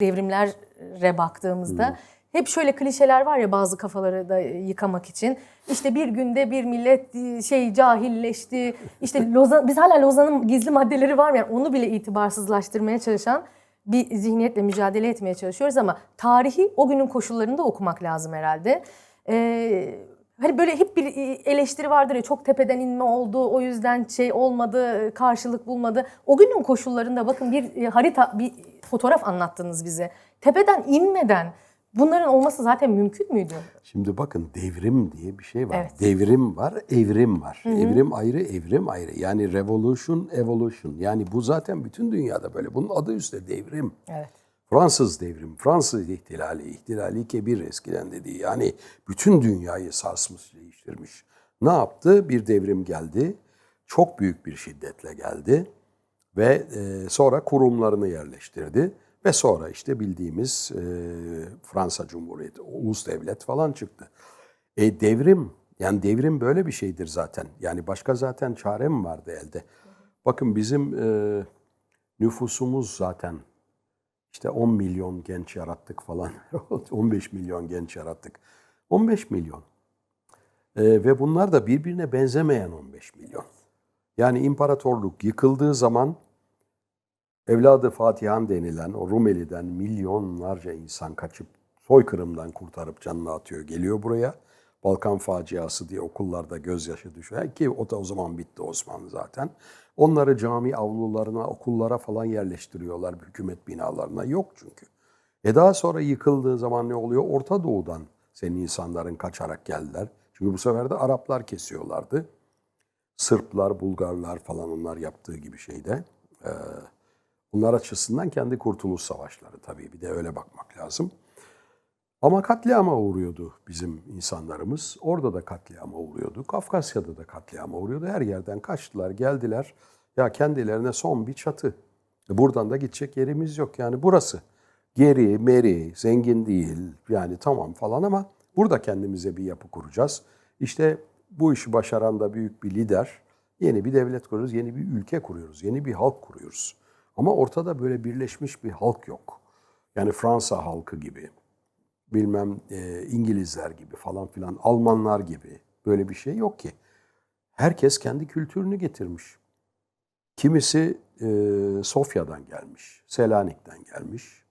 devrimlere baktığımızda hep şöyle klişeler var ya bazı kafaları da yıkamak için. İşte bir günde bir millet e, şey cahilleşti. İşte Lozan, biz hala Lozan'ın gizli maddeleri var mı? Yani onu bile itibarsızlaştırmaya çalışan bir zihniyetle mücadele etmeye çalışıyoruz ama tarihi o günün koşullarında okumak lazım herhalde. Ee, hani böyle hep bir eleştiri vardır ya çok tepeden inme oldu o yüzden şey olmadı karşılık bulmadı. O günün koşullarında bakın bir e, harita bir fotoğraf anlattınız bize. Tepeden inmeden bunların olması zaten mümkün müydü? Şimdi bakın devrim diye bir şey var. Evet. Devrim var, evrim var. Evrim ayrı, evrim ayrı. Yani revolution, evolution. Yani bu zaten bütün dünyada böyle. Bunun adı üstte devrim. Evet. Fransız devrim, Fransız ihtilali, ihtilali kebir eskiden dediği. Yani bütün dünyayı sarsmış, değiştirmiş. Ne yaptı? Bir devrim geldi. Çok büyük bir şiddetle geldi. Ve e, sonra kurumlarını yerleştirdi. Ve sonra işte bildiğimiz e, Fransa Cumhuriyeti, ulus devlet falan çıktı. E devrim, yani devrim böyle bir şeydir zaten. Yani başka zaten çare mi vardı elde? Bakın bizim e, nüfusumuz zaten işte 10 milyon genç yarattık falan. 15 milyon genç yarattık. 15 milyon. E, ve bunlar da birbirine benzemeyen 15 milyon. Yani imparatorluk yıkıldığı zaman evladı Fatihan denilen o Rumeli'den milyonlarca insan kaçıp soykırımdan kurtarıp canını atıyor. Geliyor buraya. Balkan faciası diye okullarda gözyaşı düşüyor. Ki o da o zaman bitti Osmanlı zaten. Onları cami avlularına, okullara falan yerleştiriyorlar hükümet binalarına. Yok çünkü. E daha sonra yıkıldığı zaman ne oluyor? Orta Doğu'dan senin insanların kaçarak geldiler. Çünkü bu sefer de Araplar kesiyorlardı. Sırplar, Bulgarlar falan onlar yaptığı gibi şeyde. Ee, bunlar açısından kendi kurtuluş savaşları tabii. Bir de öyle bakmak lazım. Ama katliama uğruyordu bizim insanlarımız. Orada da katliama uğruyordu. Kafkasya'da da katliama uğruyordu. Her yerden kaçtılar, geldiler. Ya kendilerine son bir çatı. Buradan da gidecek yerimiz yok. Yani burası. Geri, meri, zengin değil. Yani tamam falan ama burada kendimize bir yapı kuracağız. İşte bu işi başaran da büyük bir lider. Yeni bir devlet kuruyoruz, yeni bir ülke kuruyoruz, yeni bir halk kuruyoruz. Ama ortada böyle birleşmiş bir halk yok. Yani Fransa halkı gibi, bilmem e, İngilizler gibi falan filan, Almanlar gibi böyle bir şey yok ki. Herkes kendi kültürünü getirmiş. Kimisi e, Sofya'dan gelmiş, Selanik'ten gelmiş.